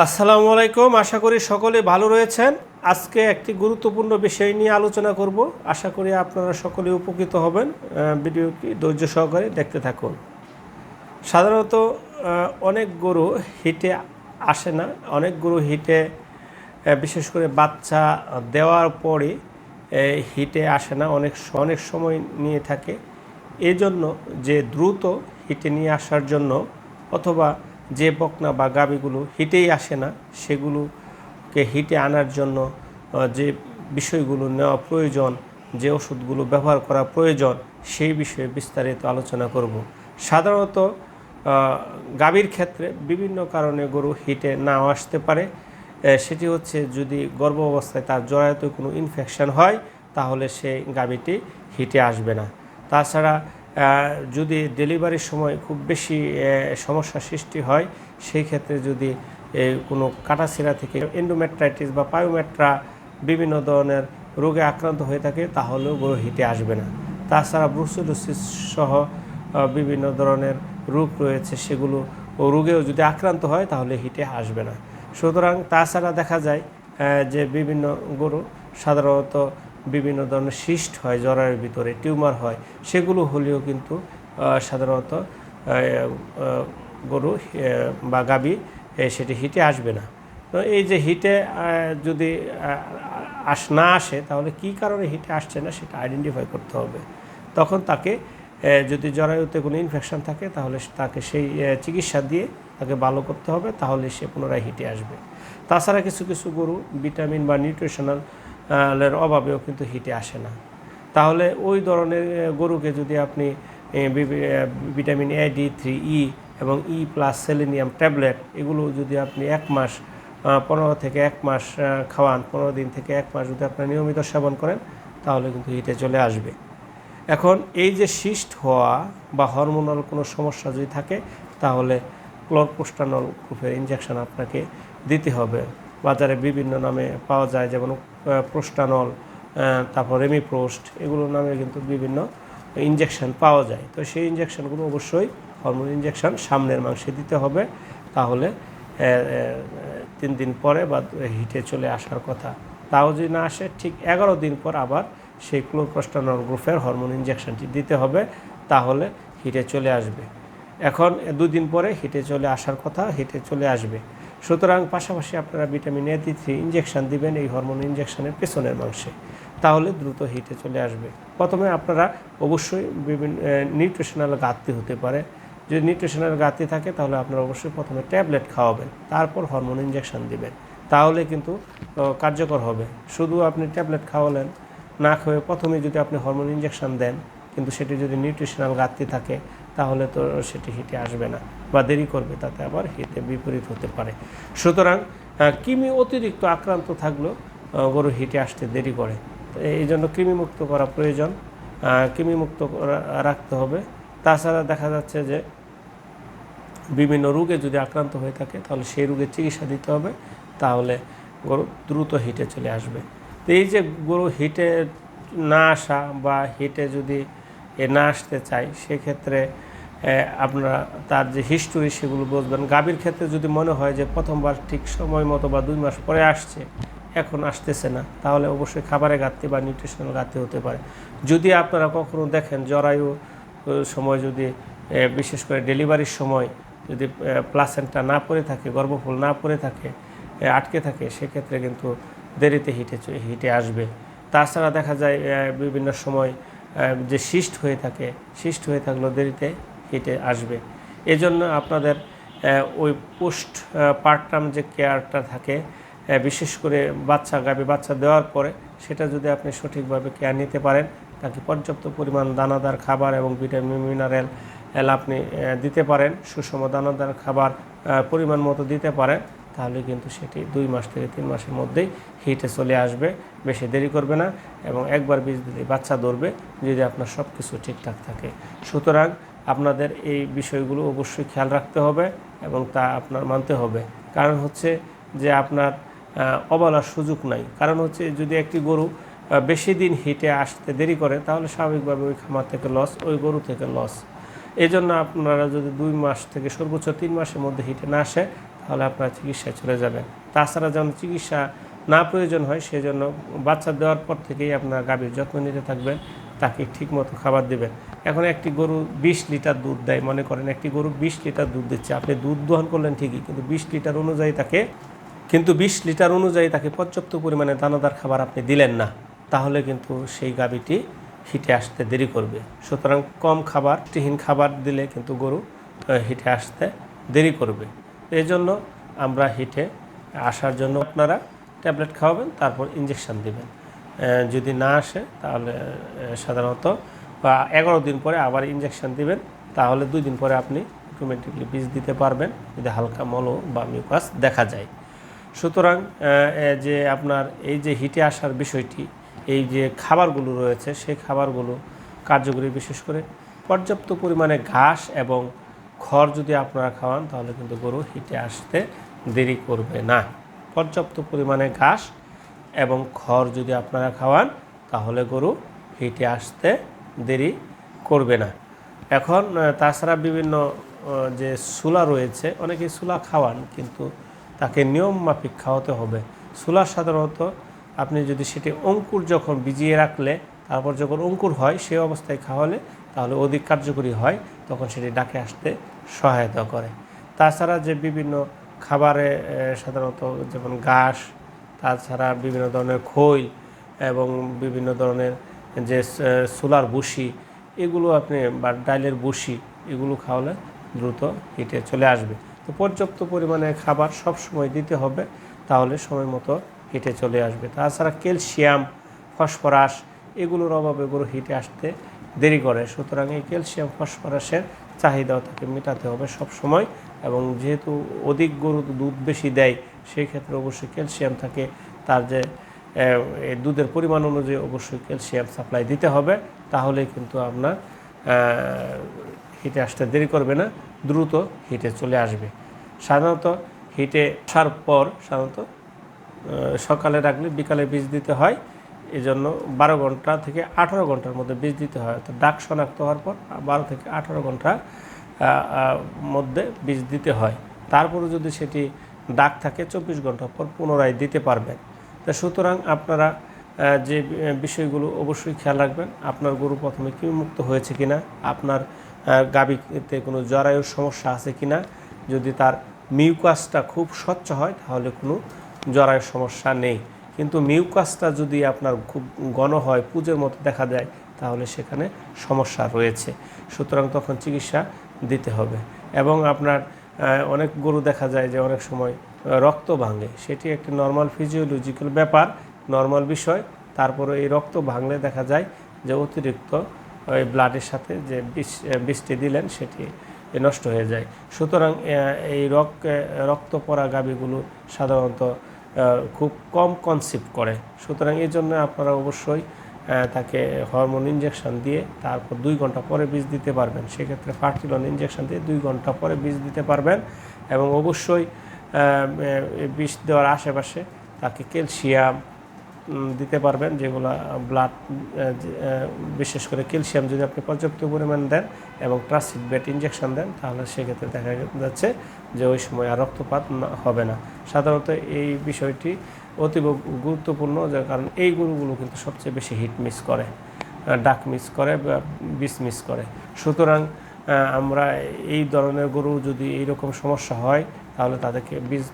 আসসালামু আলাইকুম। আশা করি সকলে ভালো রয়েছেন। আজকে একটি গুরুত্বপূর্ণ বিষয় নিয়ে আলোচনা করব। আশা করি আপনারা সকলে উপকৃত হবেন। ভিডিওটি ধৈর্য সহকারে দেখতে থাকুন। সাধারণত অনেক গরু হিটে আসে না। অনেক গরু হিটে বিশেষ করে বাচ্চা দেওয়ার পরে হিটে আসে না। অনেক অনেক সময় নিয়ে থাকে। এজন্য যে দ্রুত হিটে নিয়ে আসার জন্য অথবা যে বকনা বা গাবিগুলো হিটেই আসে না, সেগুলোকে হিটে আনার জন্য যে বিষয়গুলো নেওয়া প্রয়োজন, যে ওষুধগুলো ব্যবহার করা প্রয়োজন, সেই বিষয়ে বিস্তারিত আলোচনা করব। সাধারণত গাভীর ক্ষেত্রে বিভিন্ন কারণে গরু হিটে নাও আসতে পারে। সেটি হচ্ছে যদি গর্ভ অবস্থায় তার জরায়ুতে কোনো ইনফেকশন হয়, তাহলে সেই গাভীটি হিটে আসবে না। তাছাড়া যদি ডেলিভারির সময় খুব বেশি সমস্যা সৃষ্টি হয়, সেই ক্ষেত্রে যদি কোনো কাটাছিরা থেকে এন্ডোমেট্রাইটিস বা পায়োমেট্রা বিভিন্ন ধরনের রোগে আক্রান্ত হয়ে থাকে, তাহলেও গরু হিটে আসবে না। তাছাড়া ব্রুসেলোসিস সহ বিভিন্ন ধরনের রোগ রয়েছে, সেগুলো ও রোগেও যদি আক্রান্ত হয়, তাহলে হিটে আসবে না। সুতরাং তাছাড়া দেখা যায় যে বিভিন্ন গরু সাধারণত বিভিন্ন ধরনের সিস্ট হয় জ্বরের ভিতরে, টিউমার হয়, সেগুলো হলেও কিন্তু সাধারণত গরু বা গাবি সেটি হিটে আসবে না। তো এই যে হিটে যদি আস, না আসে, তাহলে কি কারণে হিটে আসছে না সেটা আইডেন্টিফাই করতে হবে। তখন তাকে যদি জরায়ুতে কোনো ইনফেকশন থাকে, তাহলে তাকে সেই চিকিৎসা দিয়ে তাকে ভালো করতে হবে, তাহলে সে পুনরায় হিটে আসবে। তাছাড়া কিছু কিছু গরু ভিটামিন বা নিউট্রিশনাল অভাবেও কিন্তু হিটে আসে না। তাহলে ওই ধরনের গরুকে যদি আপনি vitamin A D three E এবং ই প্লাস সেলেনিয়াম ট্যাবলেট এগুলো যদি আপনি এক মাস পনেরো থেকে এক মাস খাওয়ান, পনেরো দিন থেকে এক মাস যদি আপনার নিয়মিত সেবন করেন, তাহলে কিন্তু হিটে চলে আসবে। এখন এই যে সিস্ট হওয়া বা হরমোনাল কোনো সমস্যা যদি থাকে, তাহলে ক্লোরপোস্টানল গ্রুপের ইঞ্জেকশন আপনাকে দিতে হবে। বাজারে বিভিন্ন নামে পাওয়া যায়, যেমন প্রোস্টানল তারপর রেমিপ্রোস্ট, এগুলোর নামে কিন্তু বিভিন্ন ইঞ্জেকশন পাওয়া যায়। তো সেই ইঞ্জেকশনগুলো অবশ্যই হরমোন ইঞ্জেকশন সামনের মাংসে দিতে হবে। তাহলে তিন দিন পরে বা হিটে চলে আসার কথা। তাও যদি না আসে, ঠিক এগারো দিন পর আবার সেই ক্লোরপ্রস্টানল গ্রুপের হরমোন ইঞ্জেকশনটি দিতে হবে। তাহলে হিটে চলে আসবে। এখন দুদিন পরে হিটে চলে আসার কথা, হিটে চলে আসবে। সুতরাং পাশাপাশি আপনারা ভিটামিন এ থ্রি ইঞ্জেকশন দিবেন এই হরমোন ইঞ্জেকশনের পেছনের মাংসে তাহলে দ্রুত হিটে চলে আসবে। প্রথমে আপনারা অবশ্যই বিভিন্ন নিউট্রিশনাল ঘাটতি হতে পারে। যদি নিউট্রিশনাল ঘাটতি থাকে, তাহলে আপনারা অবশ্যই প্রথমে ট্যাবলেট খাওয়াবেন, তারপর হরমোন ইঞ্জেকশন দিবেন। তাহলে কিন্তু কার্যকর হবে। শুধু আপনি ট্যাবলেট খাওয়ালেন, না খেয়ে প্রথমে যদি আপনি হরমোন ইঞ্জেকশন দেন, কিন্তু সেটি যদি নিউট্রিশনাল ঘাটতি থাকে তাহলে তো সেটি হিটে আসবে না বা দেরি করবে, তাতে আবার হিতে বিপরীত হতে পারে। সুতরাং কৃমি অতিরিক্ত আক্রান্ত থাকলেও গরু হিটে আসতে দেরি করে। এই জন্য কৃমিমুক্ত করা প্রয়োজন। কৃমিমুক্ত রাখতে হবে। তাছাড়া দেখা যাচ্ছে যে, বিভিন্ন রোগে যদি আক্রান্ত হয়ে থাকে, তাহলে সেই রোগের চিকিৎসা দিতে হবে। তাহলে গরু দ্রুত হিটে চলে আসবে। তো এই যে গরু হিটে না আসা বা হিটে যদি এ না আসতে চায়, সেক্ষেত্রে আপনারা তার যে হিস্টোরি সেগুলো বুঝবেন। গাভীর ক্ষেত্রে যদি মনে হয় যে প্রথমবার ঠিক সময় মতো বা দুই মাস পরে আসছে, এখন আসতেছে না, তাহলে অবশ্যই খাবারে ঘাটতি বা নিউট্রিশনাল ঘাটতি হতে পারে। যদি আপনারা কখনো দেখেন জরায়ু সময় যদি বিশেষ করে ডেলিভারির সময় যদি প্লাসেন্টটা না পড়ে থাকে, গর্ভফুল না পড়ে থাকে আটকে থাকে, সেক্ষেত্রে কিন্তু দেরিতে হিটে হিটে আসবে। তাছাড়া দেখা যায় বিভিন্ন সময় যে সিস্ট হয়ে থাকে সিস্ট হয়ে থাকলেও দেরিতে হিটে আসবে। এজন্য আপনাদের ওই পোস্ট পার্টাম যে কেয়ারটা থাকে বিশেষ করে বাচ্চা গাভী বাচ্চা দেওয়ার পরে সেটা যদি আপনি সঠিকভাবে কেয়ার নিতে পারেন, তাকে পর্যাপ্ত পরিমাণ দানাদার খাবার এবং ভিটামিন, মিনারেল আপনি দিতে পারেন, সুষম দানাদার খাবার পরিমাণ মতো দিতে পারেন। তাহলে কিন্তু সেটি দুই মাস থেকে তিন মাসের মধ্যেই হিটে চলে আসবে, বেশি দেরি করবে না এবং একবার বীজ দিলে বাচ্চা ধরবে যদি আপনার সব কিছু ঠিকঠাক থাকে। সুতরাং আপনাদের এই বিষয়গুলো অবশ্যই খেয়াল রাখতে হবে এবং তা আপনার মানতে হবে। কারণ হচ্ছে যে আপনার অবলার সুযোগ নাই। কারণ হচ্ছে যদি একটি গরু বেশি দিন হিটে আসতে দেরি করে, তাহলে স্বাভাবিকভাবে ওই খামার থেকে লস ওই গরু থেকে লস এই জন্য আপনারা যদি দুই মাস থেকে সর্বোচ্চ তিন মাসের মধ্যে হিটে না আসে তাহলে আপনার চিকিৎসায় চলে যাবেন তাছাড়া যেন চিকিৎসা না প্রয়োজন হয়, সেজন্য বাচ্চা দেওয়ার পর থেকেই আপনার গাভীর যত্ন নিতে থাকবেন, তাকে ঠিকমতো খাবার দেবেন। এখন একটি গরু বিশ লিটার দুধ দেয়, মনে করেন একটি গরু বিশ লিটার দুধ দিচ্ছে। আপনি দুধ দোহন করলেন ঠিকই, কিন্তু বিশ লিটার অনুযায়ী তাকে, কিন্তু বিশ লিটার অনুযায়ী তাকে পর্যাপ্ত পরিমাণে দানাদার খাবার আপনি দিলেন না, তাহলে কিন্তু সেই গাভীটি হিটে আসতে দেরি করবে। সুতরাং কম খাবার পুষ্টিহীন খাবার দিলে কিন্তু গরু হিটে আসতে দেরি করবে। এই জন্য আমরা হিটে আসার জন্য আপনারা ট্যাবলেট খাওয়াবেন, তারপর ইঞ্জেকশন দিবেন। যদি না আসে, তাহলে সাধারণত, বা এগারো দিন পরে আবার ইঞ্জেকশন দিবেন, তাহলে দুই দিন পরে আপনি অটোমেটিকলি বীজ দিতে পারবেন, যদি হালকা মলো বা মিউকাস দেখা যায়। সুতরাং যে আপনার এই যে হিটে আসার বিষয়টি, এই যে খাবারগুলো রয়েছে, সেই খাবারগুলো কার্যকরী বিশেষ করে পর্যাপ্ত পরিমাণে ঘাস এবং খড় যদি আপনারা খাওয়ান, তাহলে কিন্তু গরু হিটে আসতে দেরি করবে না। পর্যাপ্ত পরিমাণে ঘাস এবং খড় যদি আপনারা খাওয়ান, তাহলে গরু হিটে আসতে দেরি করবে না। এখন তাছাড়া বিভিন্ন যে সুলা রয়েছে অনেকে সুলা খাওয়ান, কিন্তু তাকে নিয়ম মাফিক খাওয়াতে হবে। সুলা সাধারণত আপনি যদি সেটি অঙ্কুর যখন ভিজিয়ে রাখলে, তারপর যখন অঙ্কুর হয় সেই অবস্থায় খাওয়ালে তাহলে অধিক কার্যকরী হয়, তখন সেটি ডাকে আসতে সহায়তা করে। তাছাড়া যে বিভিন্ন খাবারে সাধারণত যেমন ঘাস, তাছাড়া বিভিন্ন ধরনের খৈল এবং বিভিন্ন ধরনের যে সোলার বুসি এগুলো আপনি বা ডালের বুসি এগুলো খাওয়ালে দ্রুত হিটে চলে আসবে। তো পর্যাপ্ত পরিমাণে খাবার সব সময় দিতে হবে, তাহলে সময় মতো হিটে চলে আসবে। তাছাড়া ক্যালসিয়াম, ফসফরাস, এগুলোর অভাবে গরু হিটে আসতে দেরি করে। সুতরাং এই ক্যালসিয়াম, ফসফরাসের চাহিদাও তাকে মেটাতে হবে সব সময় এবং যেহেতু অধিক গরু দুধ বেশি দেয়, সেই ক্ষেত্রে অবশ্যই ক্যালসিয়াম থাকে তার যে দুধের পরিমাণ অনুযায়ী অবশ্যই ক্যালসিয়াম সাপ্লাই দিতে হবে। তাহলে কিন্তু আপনার হিটে আসতে দেরি করবে না, দ্রুত হিটে চলে আসবে। সাধারণত হিটে আসার পর সাধারণত সকালে রাখলে বিকালে বীজ দিতে হয়। এই জন্য বারো ঘণ্টা থেকে আঠারো ঘণ্টার মধ্যে বীজ দিতে হয়। তো ডাক শনাক্ত হওয়ার পর বারো থেকে আঠারো ঘণ্টা মধ্যে বীজ দিতে হয়। তারপরে যদি সেটি ডাক থাকে, চব্বিশ ঘণ্টা পর পুনরায় দিতে পারবেন। তো সুতরাং আপনারা যে বিষয়গুলো অবশ্যই খেয়াল রাখবেন, আপনার গরু প্রথমে কৃমিমুক্ত হয়েছে কিনা, আপনার গাভীতে কোনো জরায়ুর সমস্যা আছে কিনা, যদি তার মিউকাসটা খুব স্বচ্ছ হয়, তাহলে কোনো জরায়ুর সমস্যা নেই। কিন্তু মিউকাসটা যদি আপনার খুব ঘন হয়, পুজোর মতো দেখা যায় তাহলে সেখানে সমস্যা রয়েছে। সুতরাং তখন চিকিৎসা দিতে হবে। এবং আপনার অনেক গরু দেখা যায় যে অনেক সময় রক্ত ভাঙে। সেটি একটি নর্মাল ফিজিওলজিক্যাল ব্যাপার নর্মাল বিষয়। তারপরে এই রক্ত ভাঙলে দেখা যায় যে অতিরিক্ত, ওই ব্লাডের সাথে যে বিষ বৃষ্টি দিলেন, সেটি নষ্ট হয়ে যায়। সুতরাং এই রক্ত পড়া গাভীগুলো সাধারণত খুব কম কনসিভ করে। সুতরাং এই জন্য আপনারা অবশ্যই তাকে হরমোন ইঞ্জেকশন দিয়ে তারপর দুই ঘণ্টা পরে বীজ দিতে পারবেন। সেক্ষেত্রে ফার্টিলন ইঞ্জেকশন দিয়ে দুই ঘণ্টা পরে বীজ দিতে পারবেন এবং অবশ্যই বীজ দেওয়ার আশেপাশে তাকে ক্যালসিয়াম দিতে পারবেন, যেগুলো ব্লাড বিশেষ করে ক্যালসিয়াম যদি আপনি পর্যাপ্ত পরিমাণ দেন এবং ট্রাসিড বেট ইঞ্জেকশন দেন, তাহলে সেক্ষেত্রে দেখা যাচ্ছে যে ওই সময় আর রক্তপাত হবে না। সাধারণত এই বিষয়টি অতীব গুরুত্বপূর্ণ যার কারণ এই গরুগুলো কিন্তু সবচেয়ে বেশি হিট মিস করে ডাক মিস করে বা বিষ মিস করে। সুতরাং আমরা এই ধরনের গরু যদি এইরকম সমস্যা হয়, তাহলে তাদেরকে বীজ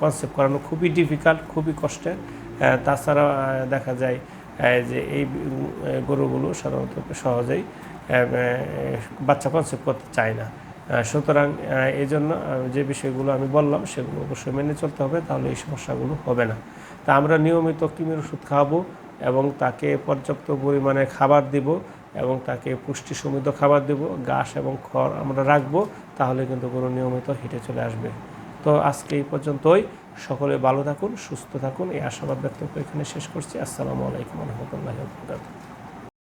কনসেপ্ট করানো খুবই ডিফিকাল্ট খুবই কষ্টের। তাছাড়া দেখা যায় যে এই গরুগুলো সাধারণত সহজেই বাচ্চা কনসেপ্ট করতে চায় না। সুতরাং এই জন্য যে বিষয়গুলো আমি বললাম, সেগুলো অবশ্যই মেনে চলতে হবে, তাহলে এই সমস্যাগুলো হবে না। তা আমরা নিয়মিত কৃমির ওষুধ খাওয়াবো এবং তাকে পর্যাপ্ত পরিমাণে খাবার দিব এবং তাকে পুষ্টি সমৃদ্ধ খাবার দেব। ঘাস এবং খড় আমরা রাখব, তাহলে কিন্তু গরু নিয়মিত হেঁটে চলে আসবে। তো আজকে এই পর্যন্তই। সকলে ভালো থাকুন সুস্থ থাকুন। এই আশাবাদ ব্যক্ত এখানে শেষ করছি। আসসালামু আলাইকুম রহমতুল্লাহ